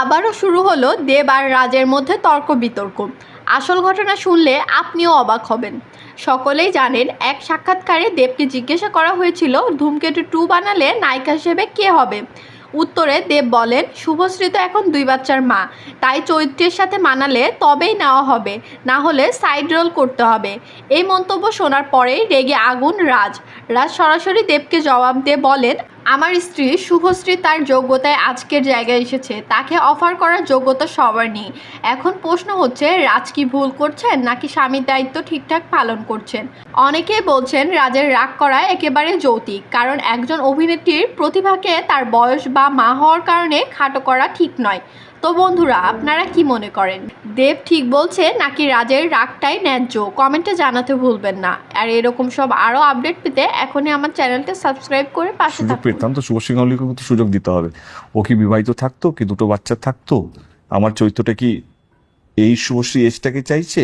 আবারও শুরু হলো দেব আর রাজের মধ্যে তর্ক বিতর্ক আসল ঘটনা শুনলে আপনিও অবাক হবেন। সকলেই জানেন, এক সাক্ষাৎকারে দেবকে জিজ্ঞাসা করা হয়েছিল, ধূমকেতু টু বানালে নায়িকা হিসেবে কে হবে? উত্তরে দেব বলেন, শুভশ্রী তো এখন দুই বাচ্চার মা। তাই চৈত্রের সাথে মানালে তবেই নেওয়া হবে, না হলে সাইড রোল করতে হবে। এই মন্তব্য শোনার পরেই রেগে আগুন রাজ। রাজ সরাসরি দেবকে জবাব দিয়ে বলেন আমার স্ত্রী শুভশ্রী তার যোগ্যতায় আজকের জায়গায় এসেছে। তাকে অফার করার যোগ্যতা সবার নেই। এখন প্রশ্ন হচ্ছে রাজ কি ভুল করছেন নাকি স্বামীর দায়িত্ব ঠিকঠাক পালন করছেন? অনেকেই বলছেন রাজের রাগ করা একেবারে যৌতিক কারণ একজন অভিনেত্রীর প্রতিভাকে তার বয়স বা মা হওয়ার কারণে খাটো করা ঠিক নয়। তো বন্ধুরা আপনারা কি মনে করেন? দেব ঠিক বলছে নাকি রাজের রাগটাই ন্যায্য? কমেন্টে জানাতে ভুলবেন না। আর এরকম সব আরও আপডেট পেতে এখনই আমার চ্যানেলটা সাবস্ক্রাইব করে পাশে থাকুন। পেতাম তো শুভশ্রী গাঙ্গুলিকে তো সুযোগ দিতে হবে। ও কি বিবাহিত থাকতো, কি দুটো বাচ্চা থাকতো? আমার চরিত্রটা কি এই শুভশ্রী এজটাকে চাইছে?